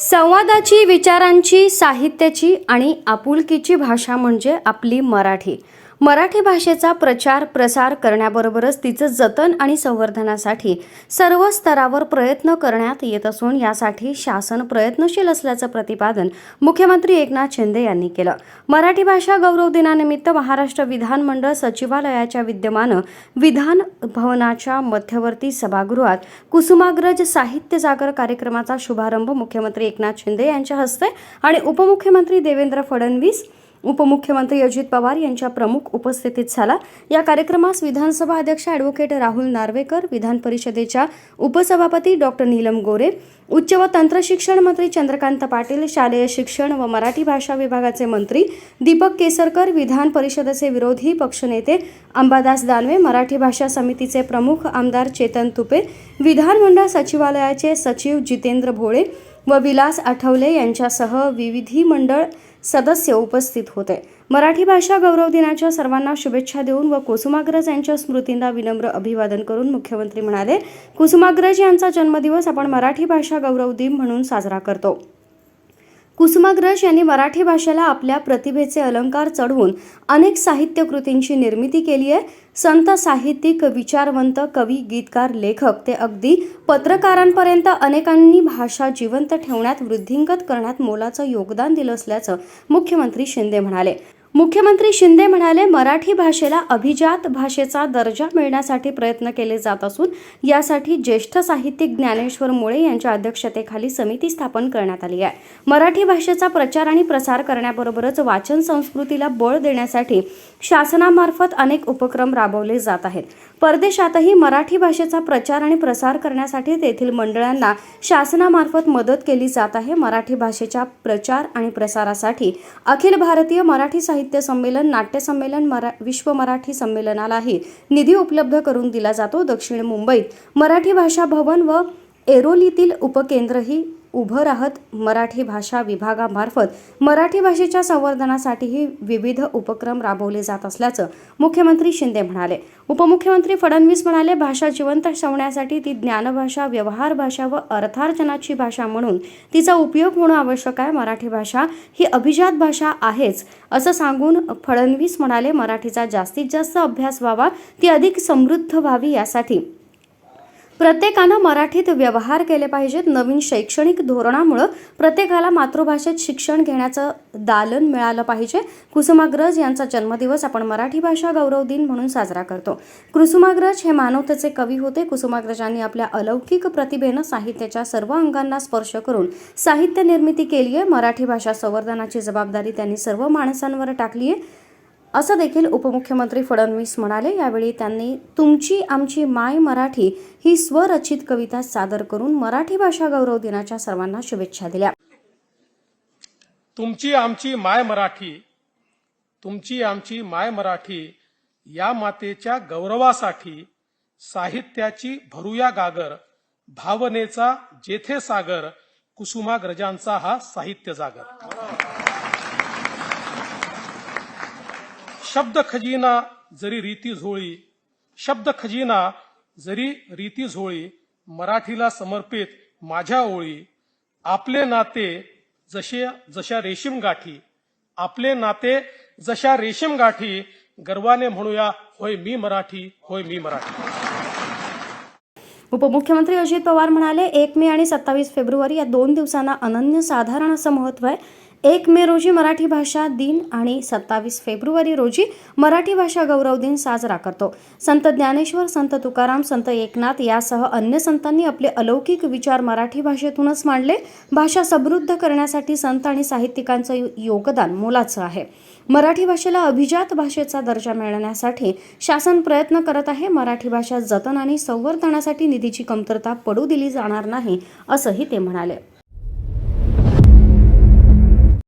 संवादाची विचारांची साहित्याची आणि आपुलकीची भाषा म्हणजे आपली मराठी. मराठी भाषेचा प्रचार प्रसार करण्याबरोबरच तिचं जतन आणि संवर्धनासाठी सर्व स्तरावर प्रयत्न करण्यात येत असून यासाठी शासन प्रयत्नशील असल्याचं प्रतिपादन मुख्यमंत्री एकनाथ शिंदे यांनी केलं. मराठी भाषा गौरव दिनानिमित्त महाराष्ट्र विधानमंडळ सचिवालयाच्या विद्यमानं विधान भवनाच्या मध्यवर्ती सभागृहात कुसुमाग्रज साहित्य जागर कार्यक्रमाचा शुभारंभ मुख्यमंत्री एकनाथ शिंदे यांच्या हस्ते आणि उपमुख्यमंत्री देवेंद्र फडणवीस उपमुख्यमंत्री अजित पवार यांच्या प्रमुख उपस्थितीत झाला. या कार्यक्रमास विधानसभा अध्यक्ष ॲडव्होकेट राहुल नार्वेकर विधान परिषदेच्या उपसभापती डॉक्टर नीलम गोरे उच्च व तंत्र शिक्षण मंत्री चंद्रकांत पाटील शालेय शिक्षण व मराठी भाषा विभागाचे मंत्री दीपक केसरकर विधान परिषदेचे विरोधी पक्षनेते अंबादास दानवे मराठी भाषा समितीचे प्रमुख आमदार चेतन तुपे विधानमंडळ सचिवालयाचे सचिव जितेंद्र भोळे व विलास आठवले यांच्यासह विविधी मंडळ सदस्य उपस्थित होते. मराठी भाषा गौरव दिनाच्या सर्वांना शुभेच्छा देऊन व कुसुमाग्रज यांच्या स्मृतींना विनम्र अभिवादन करून मुख्यमंत्री म्हणाले कुसुमाग्रज यांचा जन्मदिवस आपण मराठी भाषा गौरव दिन म्हणून साजरा करतो. कुसुमाग्रज यांनी मराठी भाषेला आपल्या प्रतिभेचे अलंकार चढवून अनेक साहित्यकृतींची निर्मिती केली आहे. संत साहित्यिक विचारवंत कवी गीतकार लेखक ते अगदी पत्रकारांपर्यंत अनेकांनी भाषा जिवंत ठेवण्यात वृद्धिंगत करण्यात मोलाचं योगदान दिलं असल्याचं मुख्यमंत्री शिंदे म्हणाले. मुख्यमंत्री शिंदे म्हणाले मराठी भाषेला अभिजात भाषेचा दर्जा मिळण्यासाठी प्रयत्न केले जात असून यासाठी ज्येष्ठ साहित्यिक ज्ञानेश्वर मुळे यांच्या अध्यक्षतेखाली समिती स्थापन करण्यात आली आहे. मराठी भाषेचा प्रचार आणि प्रसार करण्याबरोबरच वाचन संस्कृतीला बळ देण्यासाठी शासनामार्फत अनेक उपक्रम राबवले जात आहेत. परदेशातही मराठी भाषेचा प्रचार आणि प्रसार करण्यासाठी तेथील मंडळांना शासनामार्फत मदत केली जात आहे. मराठी भाषेच्या प्रचार आणि प्रसारासाठी अखिल भारतीय मराठी साहित्य संमेलन नाट्य संमेलन मरा विश्व मराठी संमेलनालाही निधी उपलब्ध करून दिला जातो दक्षिण मुंबईत. मराठी भाषा भवन व एरोलीतील उपकेंद्रही उभं राहत मराठी भाषा विभागामार्फत मराठी भाषेच्या संवर्धनासाठीही विविध उपक्रम राबवले जात असल्याचं मुख्यमंत्री शिंदे म्हणाले. उपमुख्यमंत्री फडणवीस म्हणाले भाषा जिवंत ठेवण्यासाठी ती ज्ञानभाषा व्यवहार भाषा व अर्थार्जनाची भाषा म्हणून तिचा उपयोग होणं आवश्यक आहे. मराठी भाषा ही अभिजात भाषा आहेच असं सांगून फडणवीस म्हणाले मराठीचा जास्तीत जास्त अभ्यास व्हावा ती अधिक समृद्ध व्हावी यासाठी प्रत्येकानं मराठीत व्यवहार केले पाहिजेत. नवीन शैक्षणिक धोरणामुळं प्रत्येकाला मातृभाषेत शिक्षण घेण्याचं दालन मिळालं पाहिजे. कुसुमाग्रज यांचा जन्मदिवस आपण मराठी भाषा गौरव दिन म्हणून साजरा करतो. कुसुमाग्रज हे मानवतेचे कवी होते. कुसुमाग्रजांनी आपल्या अलौकिक प्रतिभेनं साहित्याच्या सर्व अंगांना स्पर्श करून साहित्य निर्मिती केली आहे मराठी भाषा संवर्धनाची जबाबदारी त्यांनी सर्व माणसांवर टाकली आहे असं देखील उपमुख्यमंत्री फडणवीस म्हणाले. यावेळी त्यांनी तुमची आमची माय मराठी ही स्वरचित कविता सादर करून मराठी भाषा गौरव दिनाच्या सर्वांना शुभेच्छा दिल्या. तुमची आमची माय मराठी तुमची आमची माय मराठी या मातेच्या गौरवासाठी साहित्याची भरूया गागर भावनेचा जेथे सागर कुसुमाग्रजांचा हा साहित्य जागर. शब्द खजिना जरी रीती झोळी शब्द खजिना जरी रीती झोळी मराठीला समर्पित माझ्या ओळी आपले नाते जसे जशा रेशीम गाठी आपले नाते जशा रेशीम गाठी गर्वाने म्हणूया होय मी मराठी होय मी मराठी. उपमुख्यमंत्री अजित पवार म्हणाले एक मे आणि सत्तावीस फेब्रुवारी या दोन दिवसांना अनन्यसाधारण असं महत्त्व आहे. एक मे रोजी मराठी भाषा दिन आणि सत्तावीस फेब्रुवारी रोजी मराठी भाषा गौरव दिन साजरा करतो. संत ज्ञानेश्वर संत तुकाराम संत एकनाथ यासह अन्य संतांनी आपले अलौकिक विचार मराठी भाषेतूनच मांडले. भाषा समृद्ध करण्यासाठी संत आणि साहित्यिकांचं योगदान मोलाचं आहे. मराठी भाषेला अभिजात भाषेचा दर्जा मिळण्यासाठी शासन प्रयत्न करत आहे. मराठी भाषा जतन आणि संवर्धनासाठी निधीची कमतरता पडू दिली जाणार नाही असंही ते म्हणाले.